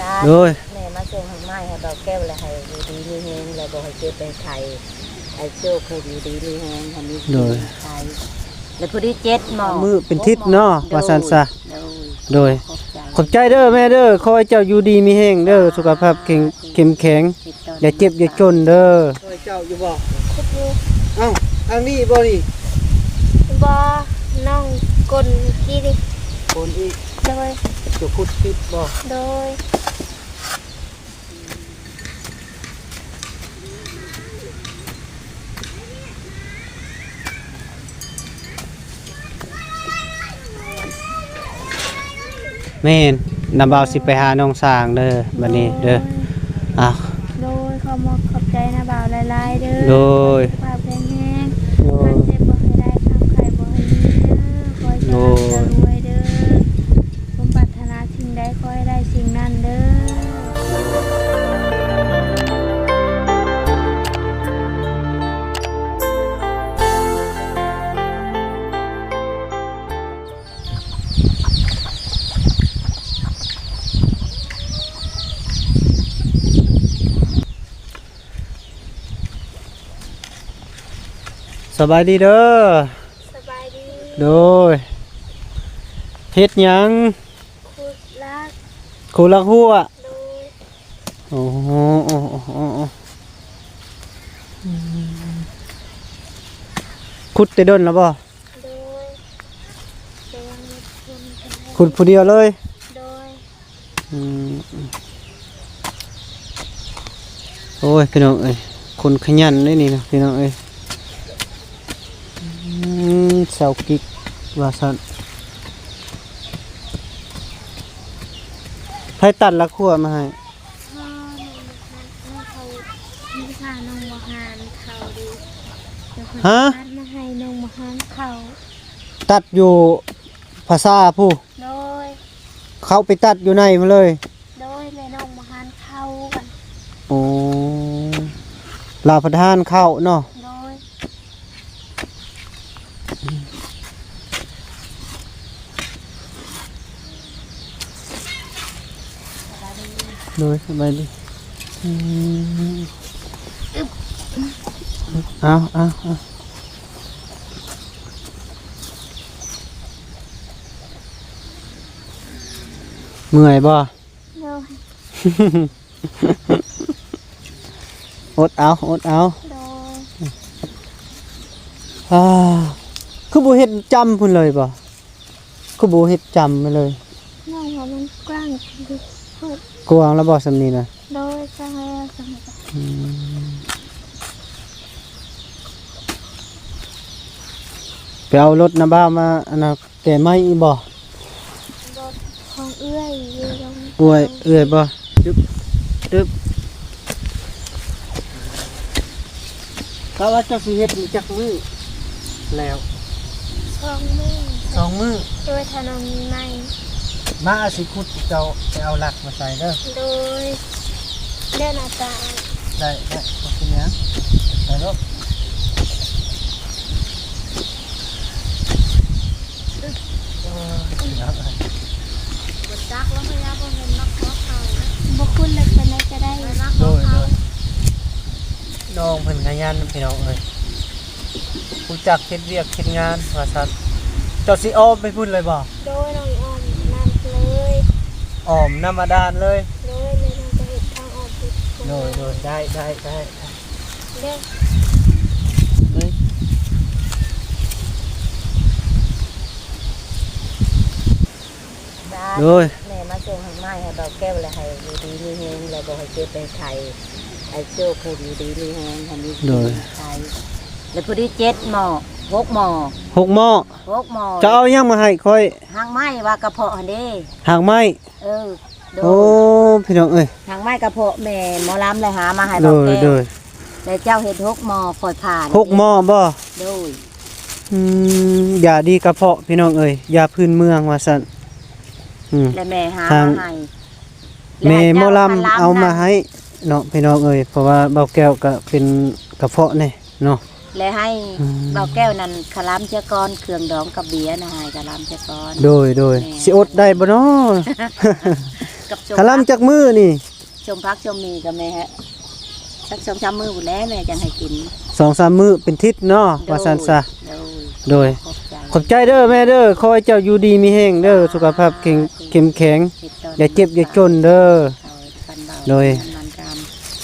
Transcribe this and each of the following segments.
บ้านโดยแม่มาส่งให้ไม้ให้เบาแก้วแล้วให้อยู่ดีมีแฮงแล้วบ่ให้เจ็บไปไข่ไอ้โชคให้อยู่ดีมีแฮงให้มีกินไข่แล้วผู้ที่เจ็ดหมอมือเป็นทิศเนาะว่าซั่นซะ โดยโดย ขอบใจขอบใจเด้อแม่เด้อขอให้เจ้าอยู่ดีมีแห้งเด้อสุขภาพแข็งเข้มแข็ง ติดต่อย่าเจ็บอย่าจนเด้อเจ้าอยู่บ่เอ้าทางนี้บ่นี่บอน้องกลกี่ดิคนอีกโดย จะขุดคิดบ่โดยแม่นนำบ่าวสิไปหาน้องสร้างเด้อบัดนี้เด้ออ้าวโดยขอมขอบใจนะบ่าวหลายๆเด้อโดยสุข สบายดีเด้อสบายดีโดยเฮ็ดหยังคุดรักคูลักหัวโดยโอ้โหโอ้โหโอ้โหอืมขุดแต่ดนแล้วบ่โดยเสียงรถชนกันแล้วขุดผู้เดียวเลยโดยอืมโอ้ยพี่น้องเอ้ยคนขยันเลยนี่นะพี่น้องเอ้ยอืม เสากิกว่าสันไผตัดละขั้วมาให้พ่อน้องน้องเขานิพาน้องบหานเขาดีเดี๋ยวคนตัดมาให้น้องบหานเขาตัดอยู่ภาษาผู้โดยเขาไปตัดอยู่ในมาเลย โดยแม่น้องบหานเข้ากันโอ้ลาประทานเข้าเนาะ โดยโดยสบายดีอืมเอาเอาเอาเมื่อยบ่ โดยอดเอาอดเอาโดยอ่าคือบ่เฮ็ดจำพุ่นเลยบ่คือบ่เฮ็ดจำไปเลย น้องว่ามันกว้างดิพูด กวางแล้วบ่สำนี้นะโดยสร้างแล้วสมัยอืมไปเอารถน้ำบ้ามาอันน่ะแก่ไม้อีบ่รถของเอื้อยอยู่ตรงอวยเอื้อยบ่จึ๊บจึ๊บถ้าว่าเจ้าสิเฮ็ดนี่จักมือแล้วช่องมือสองมือโดยถนนมีไม้ มาเอาสิขุดเจ้าไปเอาหลักมาใส่เด้อโดยเล่นอาจารย์ได้ได้ขอบคุณนะไปลูกเออเดี๋ยวเอาบดจักแล้วพยาบาลเป็นนักขอเขาบกคุณเล็กเป็นไรก็ได้นักขโดอยโดเขายน้องเพิ่นขยันพี่น้องเอ้ยรู้จักเฮ็ดเวียกเฮ็ดงานว่าซั่นเจ้าสิอ้อมไปพุ่นเลยบ่โดยน้องออมนั่นเลย อ้อมน้ำมาดานเลยโดยเลยน้องจะเห็นทางออกติดโดยโดยได้ได้ได้เด้อเฮ้ยบ้านโดยแม่มาส่งให้ไม้ให้เบาแก้วแล้วให้อยู่ดีมีแฮงแล้วบ่ให้เจ็บไปไข่ไอ้โชคให้อยู่ดีมีแฮงให้มีกินไข่แล้วผู้ที่เจ็ดหมอ หกหมอหกหม้อหกหมอจะเอายังมาให้ค่อยหางไม้ว่ากระเพาะหั่นเด้หางไม้เออโดโอ้ยพี่น้องเอ้ยหางไม้กระเพาะแม่หมอลำเลยหามาให้โดเบายแก้โดวยแล้วเจ้าเฮ็ดหกหมอคอยผ่านหกหม้อบ่โดยอืมยาดีกระเพาะพี่น้องเอ้ยยาพื้นเมืองว่าซั่นอืม และแม่หาทาง มาให้แม่หมอลำและให้จ้เอามาให้เนาะพี่น้องเอ้ยเพราะว่าเบาแก้วก็เป็นกระเพาะนี่เนาะ และให้อืมเบาแก้วนั้นคลามเจ้ากรเครื่องดองกับเบียร์นะให้คลามเจ้ากรโดยโดยแม่สิอดได้บ่เนาะกับชมคลำจากมือนี่ ชมพักชมมีกับแม่ฮะสักชมช้ำมือหมดแล้วแม่จังให้กินสองสามมือเป็นทิศเนาะว่าสันซะโดยโดยขอบใจขอบใจเด้อแม่เด้อขอให้เจ้าอยู่ดีมีแห้งเด้อสุขภาพแข็งเข้มแข็งอย่าเจ็บอย่าจนเด้อโดย มันกรรม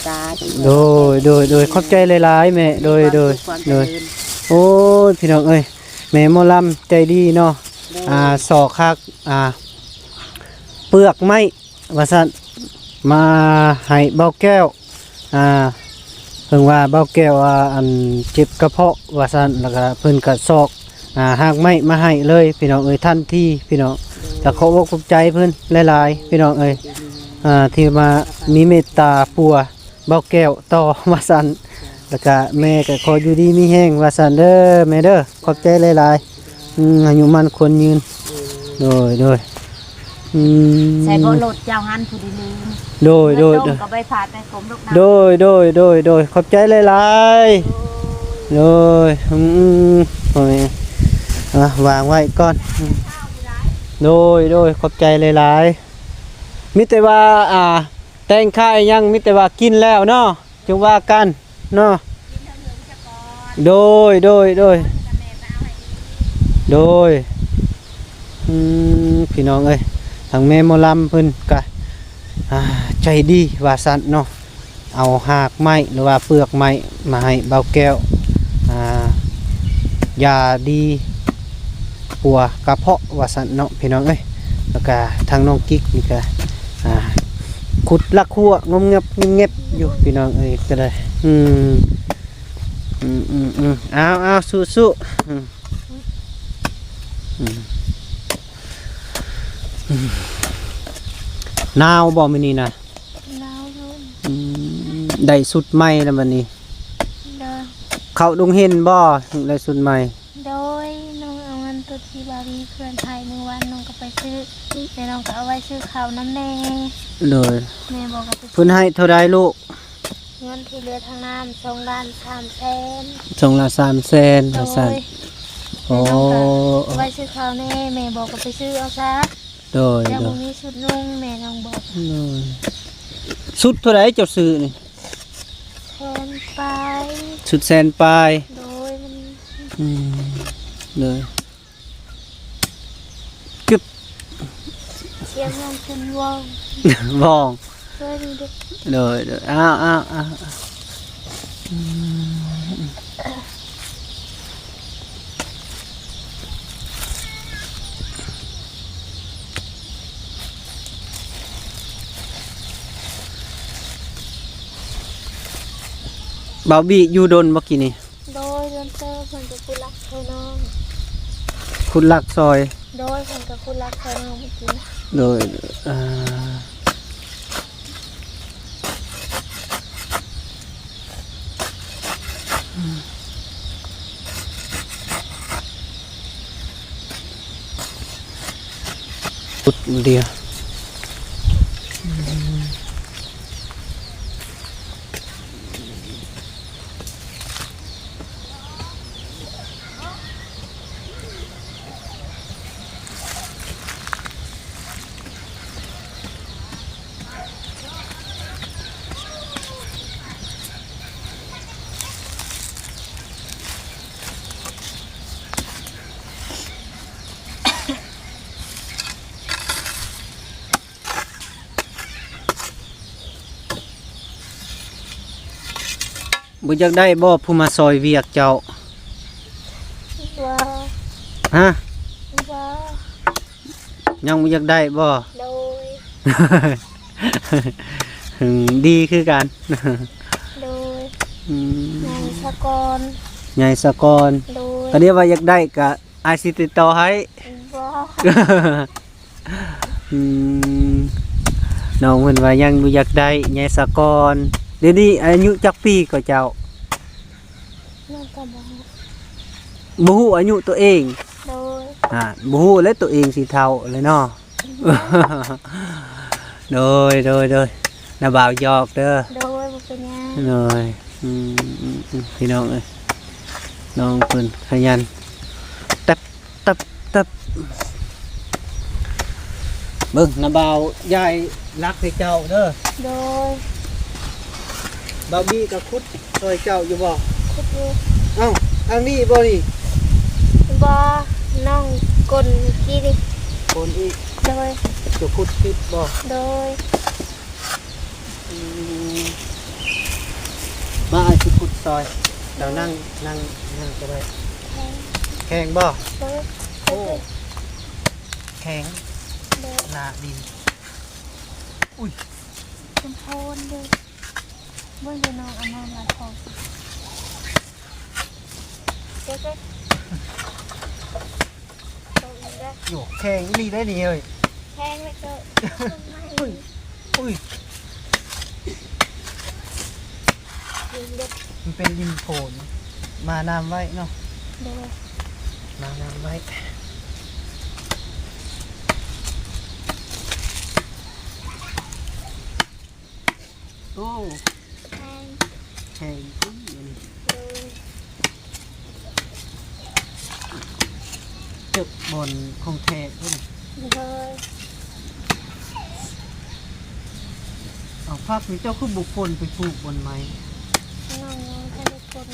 สาธุ โดยโดยโดยขอบใจหลายๆแม่โดยโดยความโดยเจริญโอ้ยพี่น้องเอ้ยแม่หมอลำใจดีเนาะโดยอ่าสอกคักอ่าเปลือกไม้ว่าซั่นมาให้เบาแก้วอ่าเพิ่งว่าเบาแก้วว่าอันเจ็บกระเพาะว่าซั่นแล้วก็เพิ่นก็ซอกอ่าหากไม้มาให้เลยพี่น้องเอ้ยทันทีพี่น้องแต่ขอบอกขอบใจเพิ่นหลายๆพี่น้องเอ้ยอ่าที่มามีเมตตาปัว เบาแก้วต่อว่าซั่นแล้วก็แม่ก็ขออยู่ดีมีแห้งว่าซั่นเด้อแม่เด้อขอบใจหลายๆอืมอายุมันคนยืนโดยโดยอืมใส่บ่รถเจ้าหันผู้ดีลืมโดยโดยเงินโดลยงก็ไปผ่าแต่ผมลูกน้ำโดยโดยโดยโดยขอบใจหลายๆโดยอืมโอ้ยอะวางไว้ก่อนอืมโดยโดยขอบใจหลายๆมิแต่ว่าอ่า แต่งข้ายังมิแต่ว่ากินแล้วเนาะจึงว่ากันเนาะโดยโดยโดยโดยพี่น้องเอ้ยทางแม่มอลำเพิ่นกะอ่าใจดีว่าสันเนาะเอาหากไม้หรือว่าเปลือกไม้มาให้เบาแก้วยาดีปัวกระเพาะว่าสันเนาะพี่น้องเอ้ยแล้วก็ทางน้องกิ๊กนี่ก็ ขุดลักหัวงมเงียบเงียบอยู่พี่น้องเอ้ยก็ได้อืมอืมอืมอืมเอาเอาสู้สู้อืมอืมอืมหนาวบ่มื้อนี้นะน้าวรุ่นอืมได้สุดใหม่แล้วบัดนี้ เดินเข้าดงเห็นบ่ได้สุดใหม่ โดยน้องเอาเงินตัวที่บารีเพื่อนไทย ซื้อแต่น้องก็เอาไว้ซื้อข้าวน้ำแดงเลยแม่บอกกับไปเพิ่นให้เท่าใดลูกเงินที่เหลือทางน้ำสองล้านสามแสนสองละ3แสนโดว่าซั่นยโอ้เอาไว้ซื้อข้าวแน่แม่บอกกับไปซื้อเอาซะโดยแล้วโดพรุ่ยงนี้ชุดนุ่งแม่น้องบอกโดยสุดเท่าใดเจ้าซื้อนี่แทนไป สุดแสนปลายโดยมันอืมเลย เสียงน้องเป็นวง บ้อง ช่วยดูดิ เลยเลยอ้าวอ้าวอ้าวอืมบ่าวบีอยู่ดนบ่กี่นี่โดยเดินเตอร์เพิ่นกับคุณรักเธอน้องคุณลักซอย โดยเพิ่นกับคุณรักเธอน้องเมื่อกี้ นะโด บ่อยากได้บ่ผู้มาซอยเวียกเจ้าว้าวฮะว้าวยังบ่อยากได้บ่โดยอืมดีคือกันโดยอืมนายสกรใหญ่สะกอนโดยก็เรียกว่าอยากได้ก็อาจสิติดต่อให้ว้าวอืมน้องเพิ่นว่ายังบ่อยากได้ใหญ่สะกอนเดี๋ยวนี้อายุจักปีก็เจ้า น้องกระบอกบ่ฮู้อายุตัวเองโดยอ่าบ่ฮู้แล้วตัวเองสิเท่าเลยเนาะโดยโดยโดยน้าบ่าวหยอกเด้อโดยบุเป็นหยังโดยอืมอืมอืมพี่น้องเอ้ยน้องเพิ่นขยันตับตับตับเบิ่งน้าบ่าวยายรักให้เจ้าเด้อโดยบาบี้กับคุดซ อยเจ้าอยู่บ่คุดอยู่เอ้าทางนี้บ่นี่บอน้องกลกี่ดิคนอีกโดยจะคุดคิดบ่โดย อืมมาอาสิคุดซอยเจ้านั่งนั่งนั่งก็ได้แทงแข็งบ่โดยโอ้แข็งโดยหนาดินเป็นโทนเลยเมื่อจะน้องเอามามาทอง เจ๊ๆตรงนี้ได้อยู่แข็งนี่ได้นี่เอ้ยแทงเลยเจ้าอุ้ยอุ้ยมันเป็นดินโผนมานำไว้เนาะมานำไว้โอ้แทงแข็งอุ้ยอันนี้ โดย จึกบนคงเทด้วยโดยเอาภาพนี้เจ้าคือบุคคลไปปลูกบนไม้น้องน้องทะเลคน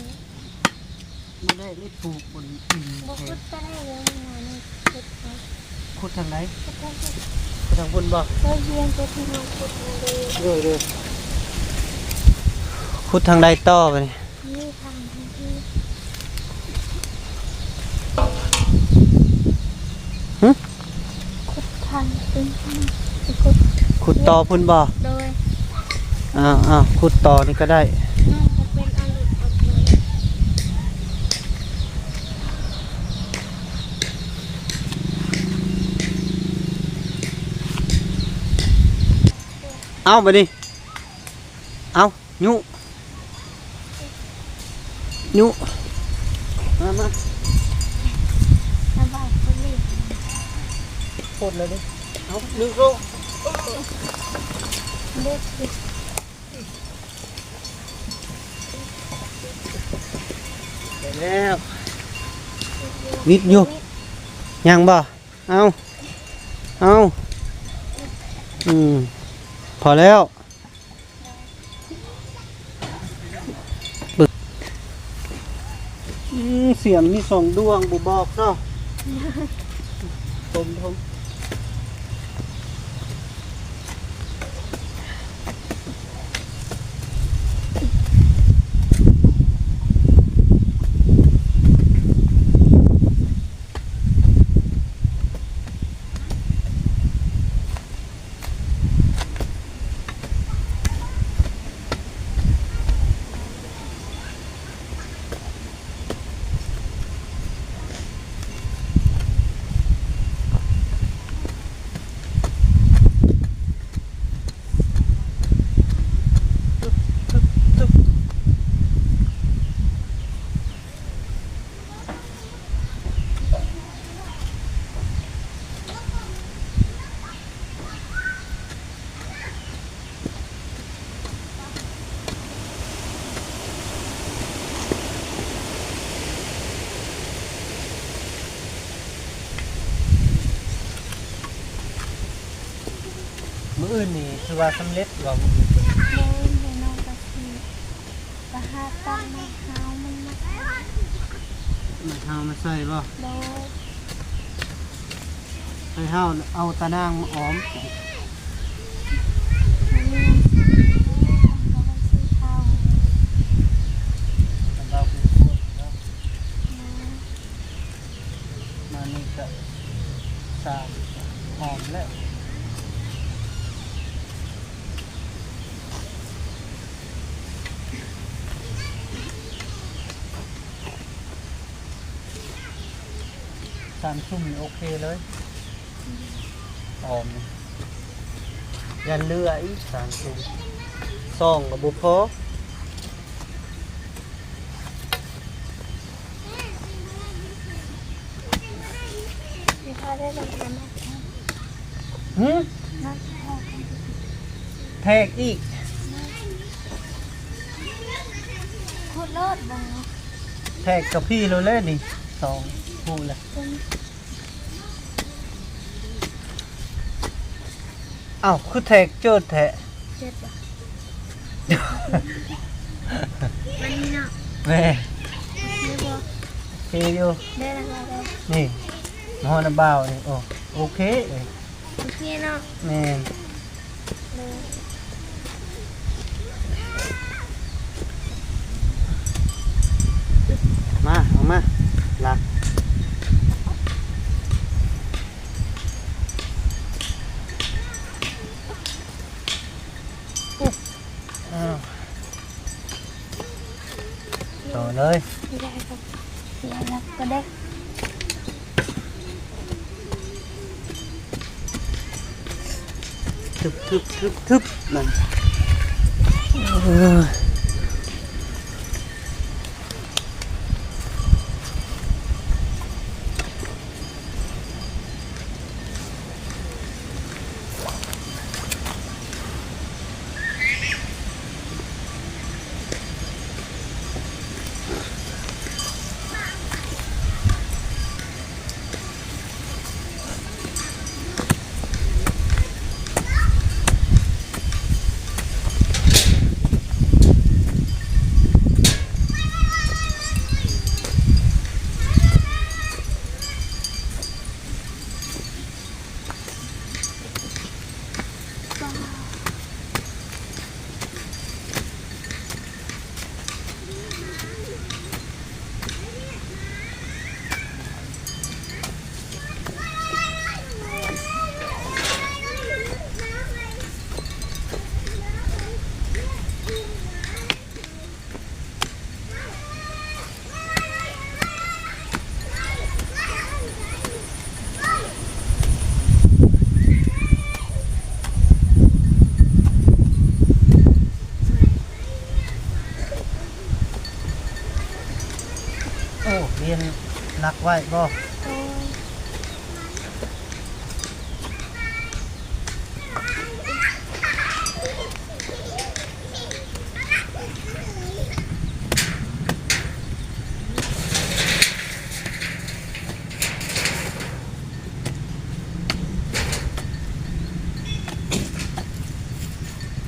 ไม่ได้ได้ปลูกบนดินบอกเทคุดก็ได้เลยงานนี้คุดนะขุดทางไหนคุดทางคุดขุดทางบนบ่ก็เยียนตัวที่น้องคุดมาเลยเรื่อยเรื่อยขุดทางใดต่อไปนี่ นี่ทางที่ หึ คุด ทางเป็นที่คุดขุดต่อพุ่นบ่โดยอ้าวอ้าวขุดต่อนี่ก็ได้น้องจะเป็นอลุดอดเลยเอาไปดิเอายุยุมามาสบายคนเล็กพดเลยดิ เอาลึกลงเล็กเล็กได้แล้ววิดอยู่ยังบ่เอาเอาอืมพอแล้วบึกอืมเสียมมีสองดวงบุบอกเนาะทมทม อื่นนี่คือว่าสำเร็จบ่มื้ออื่นเล่นในน้องกะทิกะหาตั้งมาเท้ามันมามาเฮามาใส่บ่โดยให้เฮาเอาตะนางมาอ้อม มันมีก็ไปซื้อข้าว เราเป็นพวกแล้ว มา มานี่ก็สามหอมแล้ว สามชุ่มนี่โอเคเลยหอมนี่ยันเรืออีกสามชุ่มซองกับบุพอที่เขาได้ลงมามาหืมน้องชอบแทกอีกคุดเลิศบังแทกกับพี่เราเล่นนี่สอง พูดเลยเป็นอ้าวคือแทกเจิด โอ้เรียนนักไว้บ่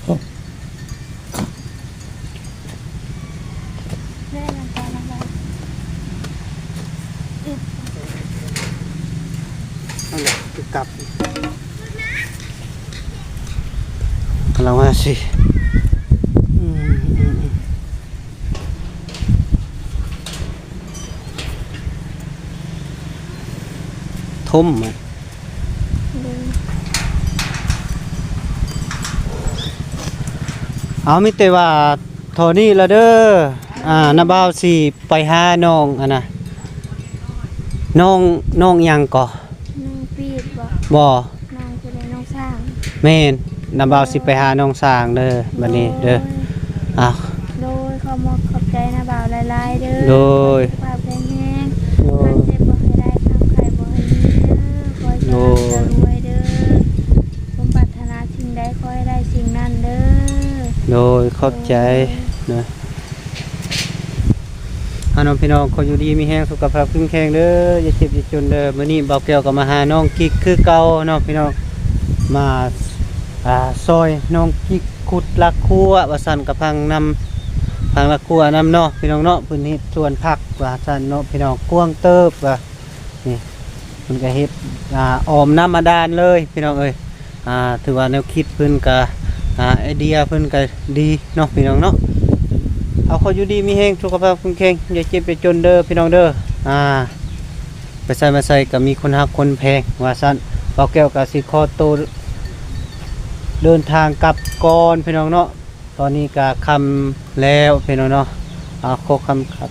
โอ้ย ได้แล้วได้แล้วได้ นั่น แหละคือกลับกำลังว่าสิอืมอืมอืมทุ่มอะเอามิแต่ว่าโทนี่ละเด้ออ่านาบ่าวสิไปหาน้องอะนะน้องน้องยังก่อ บ่บ่น้องจะได้น้องสร้างแม่นนาบ่าวสิไปหาน้องสร้างเด้อบัดนี้เด้ออ้าวโดยขอมอบขอบใจนะบ่าวหลายๆเด้อโดยสุขภาพแข็งแรงมันเจ็บบ่ให้ได้ทำใครบ่ให้มีเด้อขอให้โดเจริญยจะรวยเด้อสมปรารถนาสิ่งใดขอให้ได้สิ่งนั้นเด้อโดยขอบใจนะอาน้องพี่น้องขออยู่ดีมีแห้งสุขภาพแข็งแรงเด้ออย่าเจ็บอย่าจนเด้อมื้อนี้เบาแก้วก็มาหาน้องกิ๊กคือเก่าเนาะพี่น้องมาอ่าซอยน้องกิ๊กขุดลักครัวว่าซั่นกับพังนำพังลักครัวนำเนาะพี่น้องเนาะพื้นที่ส่วนผักว่าซั่นเนาะพี่น้องกว้างเติบว่านี่เพิ่นก็เฮ็ดอ่าออมน้ำมาดานเลยพี่น้องเอ้ยอ่าถือว่าแนวคิดเพิ่นก็อ่าไอเดียเพิ่นก็ดีเนาะพี่น้องเนาะ เอาขออยู่ดีมีแฮงสุขภาพแข็งแรงอย่าเจ็บอย่าจนเด้อพี่น้องเด้ออ่า ไปใส่มาใส่ก็มีคนหักคนแพงว่าสั้นเอาแก้วก็สิคอโตเดินทางกลับก่อนพี่น้องเนาะตอนนี้ก็คำแล้วพี่น้องเนาะเอาโคคำขับ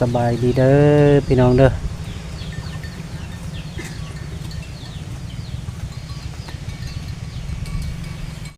สบายดีเด้อพี่น้องเด้อ